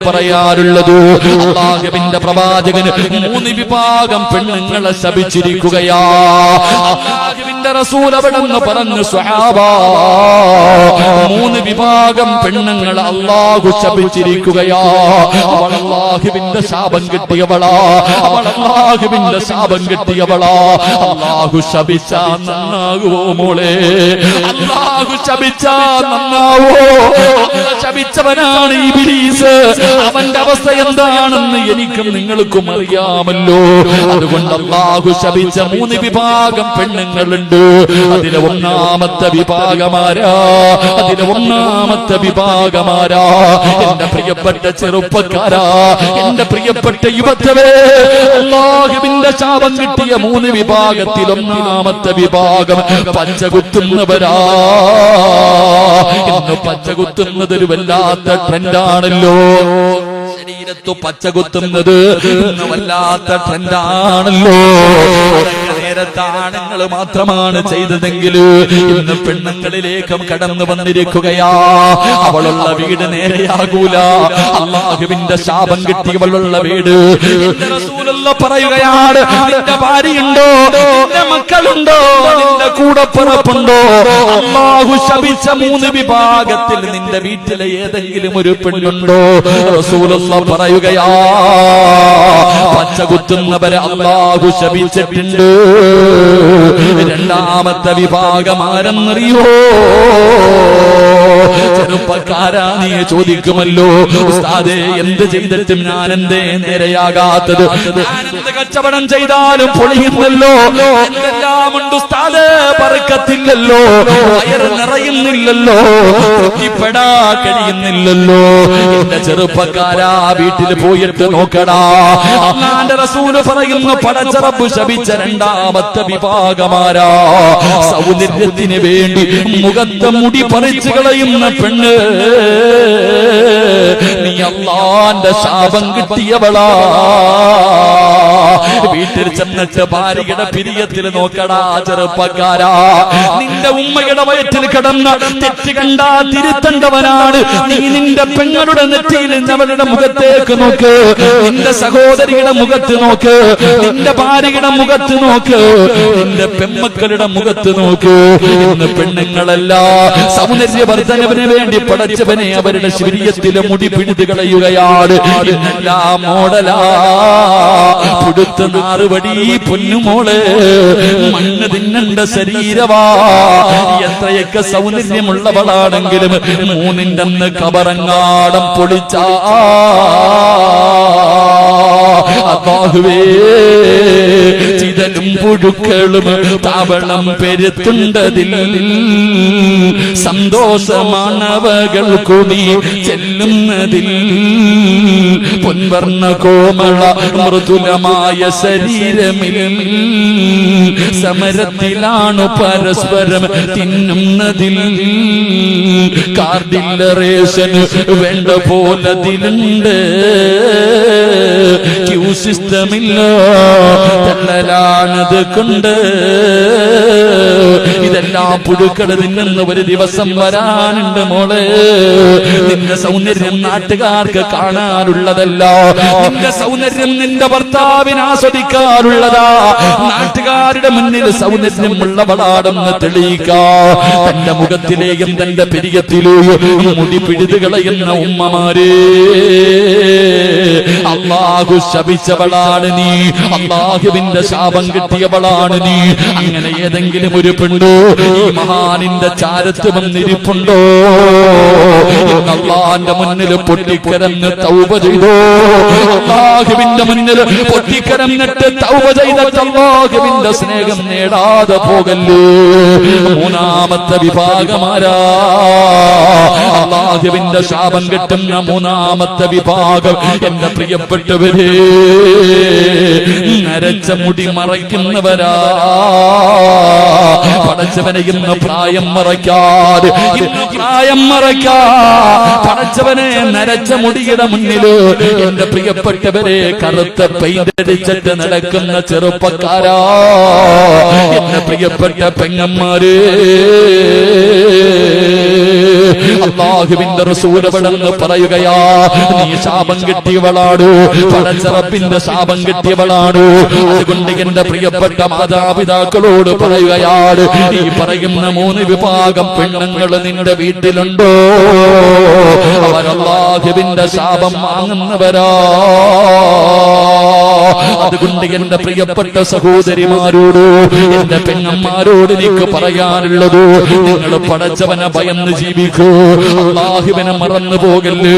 പറയാറുള്ളത്? അള്ളാഹുവിന്റെ പ്രവാചകന് മൂന്ന് വിഭാഗം പെണ്ണുങ്ങളെ ശപിച്ചിരിക്കുകയാ. അള്ളാഹുവിന്റെ റസൂൽ അവിടെ നിന്ന് പറഞ്ഞു സ്വഹാബ മൂന്ന് വിഭാഗം പെണ്ണുങ്ങൾ അള്ളാഹു ശപിച്ചിരിക്കുകയാ. അവൾ ശാപം കിട്ടിയവളാ. അവളാഹുവിന്റെ ശാപം കിട്ടിയവളാ. അള്ളാഹു ശപിച്ച നന്നാകുവോ മോളെ? അള്ളാഹു ശപിച്ച നന്നാവോ? ശപിച്ചവനാണ് ഈ ബിലീസ് അവന്റെ അവസ്ഥ എന്താണെന്ന് എനിക്കും നിങ്ങൾക്കും അറിയാമല്ലോ. അതുകൊണ്ട് അള്ളാഹു ശപിച്ച മൂന്ന് വിഭാഗം പെണ്ണുങ്ങളുണ്ട്. അതിലെ ഒന്നാമത്തെ വിഭാഗമാരാ അതിലെ ഒന്നാമത്തെ വിഭാഗമാരാ. എന്റെ പ്രിയപ്പെട്ട ചെറുപ്പക്കാരാ. എന്റെ പ്രിയപ്പെട്ട യുവത്വേ അള്ളാഹുവിന്റെ ശാപം കിട്ടിയ മൂന്ന് വിഭാഗത്തിൽ ഒന്നാമത്തെ വിഭാഗം പച്ചകുത്തുന്നവരാ. ഇന്ന് പച്ചകുത്തുന്നത് ഒരു വല്ലാത്ത ട്രെൻഡാണല്ലോ. ശരീരത്തു പച്ചകുത്തുന്നത് വല്ലാത്ത ട്രെൻഡാണല്ലോ. നേരത്തെ ആണുങ്ങൾ മാത്രമാണ് ചെയ്തതെങ്കിൽ ഇന്ന് പെണ്ണുങ്ങളിലേക്കും കടന്നു വന്നിരിക്കുകയാ. അവളുള്ള വീട് നേരെയാകൂല. അള്ളാഹുവിന്റെ ശാപം കിട്ടിയവളുള്ള വീട്. പറയുകയാണ് നിന്റെ ഭാര്യയുണ്ടോ? നിന്റെ മക്കളുണ്ടോ? നിന്റെ കൂടപ്പിറപ്പുണ്ടോ അള്ളാഹു ശപിച്ച മൂന്ന് വിഭാഗത്തിൽ നിന്റെ വീട്ടിലെ ഏതെങ്കിലും ഒരു പെണ്ണുണ്ടോ? റസൂലുള്ള പറയുകയാ പച്ച കുത്തുന്നവരെ അള്ളാഹു ശപിച്ചിട്ടുണ്ട്. രണ്ടാമത്തെ വിഭാഗം ആരെന്നറിയോ? ചെറുപ്പക്കാരാ നീ ചോദിക്കുമല്ലോ ഉസ്താദേ എന്ത് ചെയ്തിട്ടും ഞാൻ എന്തേ നേരെയാകാത്തത് കച്ചവടം ചെയ്താലും പൊളിയുന്നല്ലോ? പറക്കത്തില്ലല്ലോ നിറയുന്നില്ലല്ലോ തൃപ്തിപ്പെടാ കഴിയുന്നില്ലല്ലോ. എന്റെ ചെറുപ്പക്കാരാ വീട്ടിൽ പോയിട്ട് നോക്കടാ അള്ളാന്റെ റസൂൽ പറയുന്നു പടച്ചറപ്പ് ശപിച്ച രണ്ടാമത്തെ വിഭാഗമാരാ? സൗന്ദര്യത്തിന് വേണ്ടി മുഖത്തെ മുടി പറിച്ചു കളയുന്ന പെണ്ണ്. നീ അള്ളാന്റെ ശാപം കിട്ടിയവളാ. വീട്ടിൽ ചെന്നിട്ട് ഭാര്യയുടെ പിരിയത്തിൽ നോക്കടാ ചെറുപ്പക്കാരാ. നിന്റെ ഉമ്മയുടെ വയറ്റിൽ കിടന്ന തെറ്റ് കണ്ടാ തിരുത്തണ്ടവനാണ്. നീ നിന്റെ പെങ്ങളുടെ നെറ്റിയിൽ അവരുടെ മുഖത്തേക്ക് നോക്ക്. നിന്റെ സഹോദരിയുടെ മുഖത്ത് നോക്ക്. നിന്റെ ഭാര്യയുടെ മുഖത്ത് നോക്ക്. നിന്റെ പെമ്മക്കളുടെ മുഖത്ത് നോക്ക്. ഇന്ന് പെണ്ണുങ്ങളല്ല സൗന്ദര്യവർദ്ധനവിന് വേണ്ടി പടച്ചവനെ അവരുടെ ശരീരത്തിലെ മുടി പിടിത് കളയുകയാണ്. ഇന്നെല്ലാം മോഡലാ. പുടുത്ത നാറുപടി പൊന്നുമോൾ. മണ്ണ് തിന്നണ്ട ശരീരവാ. എത്രയൊക്കെ സൗന്ദര്യമുള്ളവളാണെങ്കിലും മൂന്നിന്റെ കബറങ്ങാടം പൊളിച്ചാ. അള്ളാഹുവേ ചിതലും പുഴുക്കളും താവളം പെരുത്തുണ്ടതിൽ സന്തോഷമാണവകൾക്കു നീ ചെല്ലുന്നതിൽ. പൊൻവർണ കോമള മൃദുലമായ ശരീരമിൽ സമരത്തിലാണ് പരസ്പരം തിന്നുന്നതിൽ. കാർഡില്ല റേഷന് വേണ്ട പോലതിലുണ്ട്. ക്യൂ സിസ്റ്റമില്ല തള്ളലാണത് കൊണ്ട്. ഇതെല്ലാം പുഴുക്കൾ തിന്നുന്ന ഒരു ദിവസം വരാനുണ്ട് മോളെ. നിന്റെ സൗന്ദര്യം നാട്ടുകാർക്ക് കാണാനുള്ളതല്ല. നിന്റെ സൗന്ദര്യം നിന്റെ ഭർത്താവിന് ആസ്വദിക്കാനുള്ളതാ. നാട്ടുകാരുടെ മുന്നിൽ സൗന്ദര്യം ഉള്ളവളാണെന്ന് തെളിയിക്കാ തന്റെ മുഖത്തിലെയും തന്റെ പെരിയത്തിലെയും മുടി പിഴുതുകളയുന്ന ഉമ്മമാരെ ഉമ്മമാരേ. അള്ളാഹു ശപിച്ചവളാണ് നീ. അള്ളാഹുവിന്റെ ശാപം കിട്ടിയവളാണ് നീ. അങ്ങനെ ഏതെങ്കിലും ഒരു പെണ്ണോ ഈ മഹാനിന്റെ ചാരത്ത് വന്നിരിപ്പുണ്ടോ അള്ളാന്റെ മുന്നിൽ പൊട്ടിക്കരന്ന് തൗപ ചെയ്തോ? അള്ളാഹുവിന്റെ മുന്നിൽ പൊട്ടിക്കരന്നിട്ട് തൗപ ചെയ്തിട്ട് അള്ളാഹുവിന്റെ സ്നേഹം നേടാതെ പോകല്ലേ? മൂന്നാമത്തെ വിഭാഗമാരാ അള്ളാഹുവിന്റെ ശാപം കിട്ടുന്ന മൂന്നാമത്തെ വിഭാഗം എന്റെ പ്രിയപ്പെട്ടവരെ നരച്ച മുടി മറയ്ക്കുന്നവരാ. പടച്ചവനെ ഇന്ന് പ്രായം മറയ്ക്കാതെ ഇന്ന് പ്രായം മറയ്ക്കാ പടച്ചവനെ നരച്ച മുടിയുടെ മുന്നിൽ എന്റെ പ്രിയപ്പെട്ടവരെ കറുത്ത പെയിന്റടിച്ചിട്ട് നടക്കുന്ന ചെറുപ്പക്കാരാ. എന്റെ പ്രിയപ്പെട്ട പെങ്ങന്മാര് അള്ളാഹുവിന്റെ റസൂലവിടെന്ന് പറയുകയാ നീ ശാപം കിട്ടിയവളാണ് പടച്ചറപ്പിന്റെ ശാപം കിട്ടിയവളാണ്. അതുകൊണ്ട് എന്റെ പ്രിയപ്പെട്ട മാതാപിതാക്കളോട് പറയുകയാണ് ഈ പറയുന്ന മൂന്ന് വിഭാഗം പെണ്ണുങ്ങൾ നിന്റെ വീട്ടിലുണ്ടോ? അവരല്ലാഹുവിന്റെ ശാപം വാങ്ങുന്നവരാ അതുകൊണ്ട് എന്റെ പ്രിയപ്പെട്ട സഹോദരിമാരോട് എന്റെ പെങ്ങന്മാരോട് എനിക്ക് പറയാനുള്ളത് നിങ്ങൾ പടച്ചവനെ ഭയന്ന് ജീവിക്കൂ. അള്ളാഹുവിനെ മറന്നു പോകല്ലേ